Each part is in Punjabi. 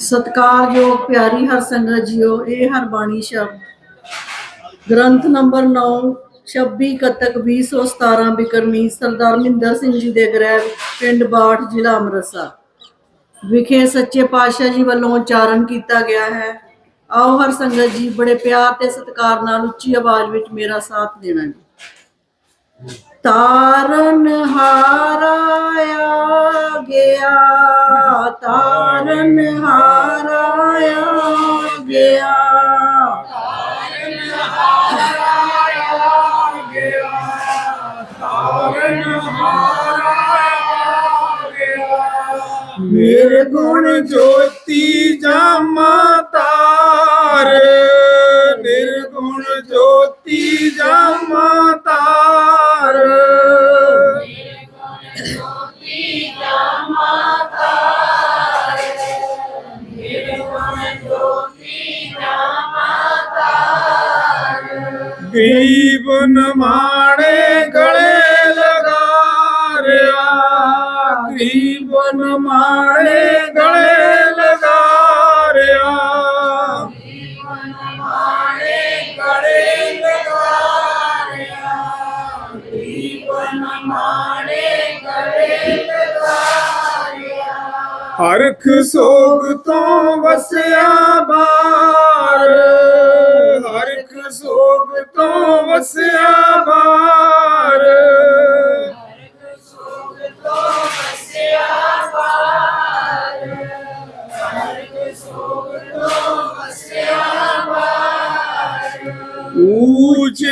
ਸਤਿਕਾਰਯੋਗ ਪਿਆਰੀ ਹਰ ਸੰਗਤ ਜੀਓ, ਇਹ ਹਰ ਬਾਣੀ ਸ਼ਬਦ। ਗ੍ਰੰਥ ਨੰਬਰ 9 26 ਕੱਤਕ 2017 ਬਿਕਰਮੀ, ਸਰਦਾਰ ਮਿੰਦਰ ਸਿੰਘ ਜੀ ਦੇ ਗ੍ਰਹਿ ਪਿੰਡ ਬਾਠ, ਜ਼ਿਲ੍ਹਾ ਅੰਮ੍ਰਿਤਸਰ। ਵਿਖੇ ਸੱਚੇ ਪਾਤਸ਼ਾਹ ਜੀ ਵੱਲੋਂ ਉਚਾਰਨ ਕੀਤਾ ਗਿਆ ਹੈ। ਆਓ ਹਰ ਸੰਗਤ ਜੀ, ਬੜੇ ਪਿਆਰ ਤੇ ਸਤਿਕਾਰ ਨਾਲ ਉੱਚੀ ਆਵਾਜ਼ ਵਿੱਚ ਮੇਰਾ ਸਾਥ ਦੇਣਾ ਜੀ। ਤਾਰਨ ਮੇਰੇ ਗੁਣ ਜੋਤੀ ਜਾਮਾ ਤਾਰ ਨਿਰਗੁਣ ਜੋਤੀ ਜਾਮਾ ਤਾਰ ਗਰੀਬ ਨਮਾਣੇ ਗਲੇ ਗਰੀਬ ਨਮਾਣੇ ਗਲੇ ਲਗਾ ਰਿਆ ਹਰਖ ਸੋਗ ਤੋਂ ਵਸਿਆ ਬਾਰ। ਹਰਖ ਸੋਗ ਤੋਂ ਵਸਿਆ ਬਾਰ।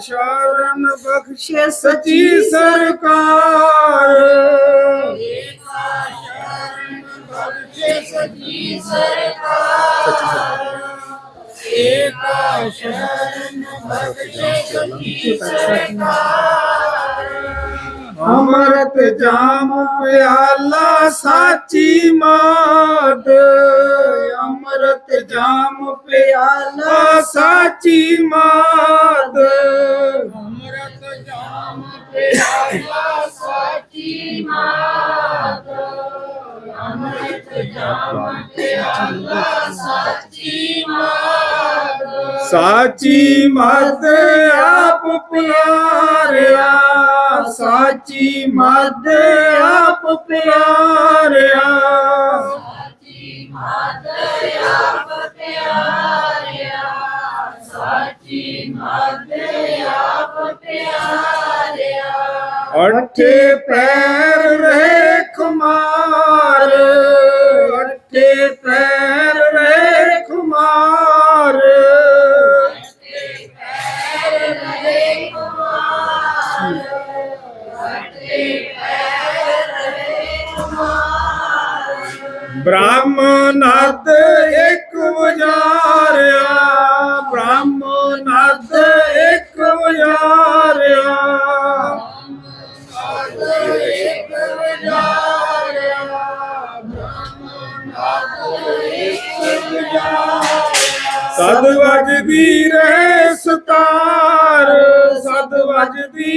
ਸ਼ਰਨ ਬਖਸ਼ ਸਚੀ ਸਰਕਾਰ। ਏਕਾ ਸ਼ਰਨ ਬਖਸ਼ ਸਚੀ ਸਰਕਾਰ। ਏਕਾ ਸ਼ਰਨ ਅਮਰਤ ਜਾਮ ਪਿਆਲਾ ਸਾਚੀ ਮਾਤ। ਅਮਰਤ ਜਾਮ ਪਿਆਲਾ ਸਾਚੀ ਮਾਤ। ਅਮਰਤ ਜਾਮ ਪਿਆਲਾ ਸਾਚੀ ਮਾਤ। ਅਮਰਤ ਜਾਮ ਪਿਆਲਾ ਮਾਤ ਸਾਚੀ ਮਤ ਆਪ ਪਿਆਰਿਆ ਸਾਚੀ ਮਤ ਆਪ ਪਿਆਰਿਆ। ਅਠੇ ਪੈਰ ਰਹੇ ਬ੍ਰਹਮ ਬ੍ਰਾਹਮਣਦ ਇੱਕ ਵਜਾਰਿਆ ਬ੍ਰਾਹਮਣਦ ਇੱਕ ਵਜਾਰਿਆ ਸਦ ਵਜਦੀ ਰਹਿ ਸਤਾਰ ਸਦ ਵਜਦੀ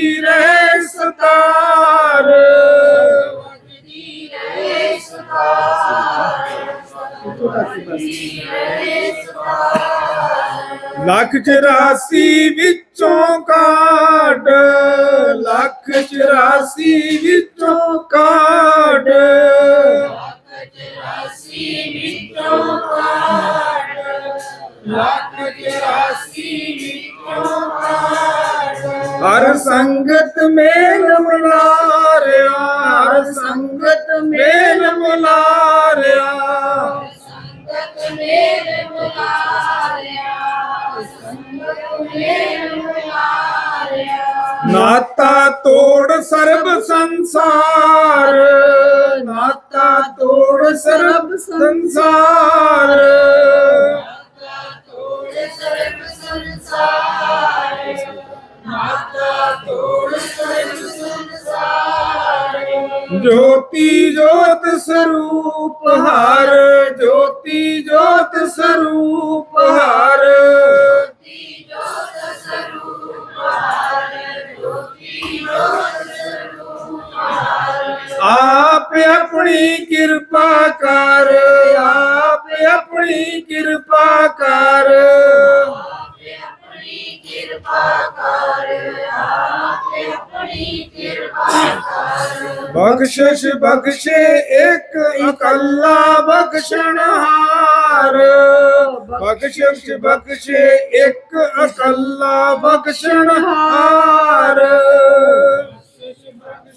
ਲੱਖ 84 ਵਿੱਚੋਂ ਕਾਢ, ਲੱਖ 84 ਵਿੱਚੋਂ ਕਾਢ। ਲੱਖ 84 ਵਿੱਚੋਂ ਹਰ ਸੰਗਤ ਮੇਲ ਮਿਲਾ ਹਰ ਸੰਗਤ ਮੇਲ ਮਿਲਾ ਨਾਤਾ ਤੋੜ ਸਰਬ ਸੰਸਾਰ। ਨਾਤਾ ਤੋੜ ਸਰਬ ਸੰਸਾਰ। ਤੋੜ ਤੋੜ ਸਰਬ ਸੰਸਾਰ ਜੋਤੀ ਜੋਤ ਸਰੂਪ ਹਰ। ਜੋਤੀ ਜੋਤ ਸਰੂਪ ਹਰ। ਆਪਣੀ ਕਿਰਪਾ ਕਰ। ਆਪ ਆਪਣੀ ਕਿਰਪਾ ਕਰ। ਆਪੇ ਬਖਸ਼ਿਸ਼, ਬਖਸ਼ੇ ਇੱਕ ਇਕੱਲਾ ਬਖਸ਼ਣਹਾਰ ਬਖਸ਼ਿਸ਼, ਬਖਸ਼ੇ ਇੱਕ ਇਕੱਲਾ ਬਖਸ਼ਣਹਾਰ